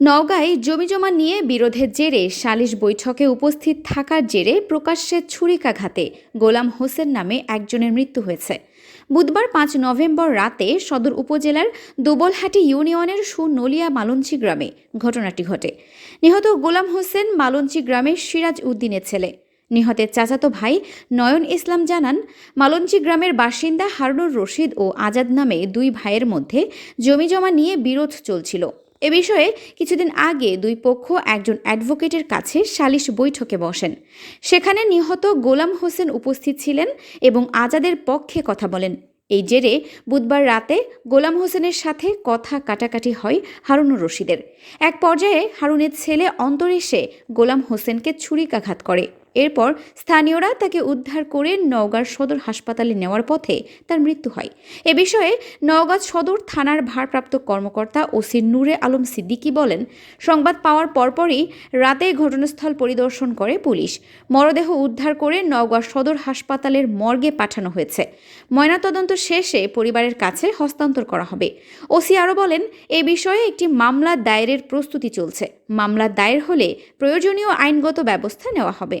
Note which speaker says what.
Speaker 1: নওগাঁয় জমিজমা নিয়ে বিরোধের জেরে সালিশ বৈঠকে উপস্থিত থাকার জেরে প্রকাশ্যে ছুরিকাঘাতে গোলাম হোসেন নামে একজনের মৃত্যু হয়েছে। বুধবার পাঁচ নভেম্বর রাতে সদর উপজেলার দোবলহাটি ইউনিয়নের সুনলিয়া মালঞ্চি গ্রামে ঘটনাটি ঘটে। নিহত গোলাম হোসেন মালঞ্চি গ্রামের সিরাজ উদ্দিনের ছেলে। নিহতের চাচাতো ভাই নয়ন ইসলাম জানান, মালঞ্চি গ্রামের বাসিন্দা হারুনুর রশিদ ও আজাদ নামে দুই ভাইয়ের মধ্যে জমিজমা নিয়ে বিরোধ চলছিল। এ বিষয়ে কিছুদিন আগে দুই পক্ষ একজন অ্যাডভোকেটের কাছে সালিশ বৈঠকে বসেন। সেখানে নিহত গোলাম হোসেন উপস্থিত ছিলেন এবং আজাদের পক্ষে কথা বলেন। এই জেরে বুধবার রাতে গোলাম হোসেনের সাথে কথা কাটাকাটি হয় হারুনুর রশিদের। এক পর্যায়ে হারুনের ছেলে অন্তর গোলাম হোসেনকে ছুরিকাঘাত করে। এরপর স্থানীয়রা তাকে উদ্ধার করে নওগাঁর সদর হাসপাতালে নেওয়ার পথে তার মৃত্যু হয়। এ বিষয়ে নওগাঁ সদর থানার ভারপ্রাপ্ত কর্মকর্তা ওসি নূরে আলম সিদ্দিকী বলেন, সংবাদ পাওয়ার পরপরই রাতে ঘটনাস্থল পরিদর্শন করে পুলিশ। মরদেহ উদ্ধার করে নওগাঁ সদর হাসপাতালের মর্গে পাঠানো হয়েছে। ময়নাতদন্ত শেষে পরিবারের কাছে হস্তান্তর করা হবে। ওসি আরও বলেন, এ বিষয়ে একটি মামলা দায়েরের প্রস্তুতি চলছে। মামলা দায়ের হলে প্রয়োজনীয় আইনগত ব্যবস্থা নেওয়া হবে।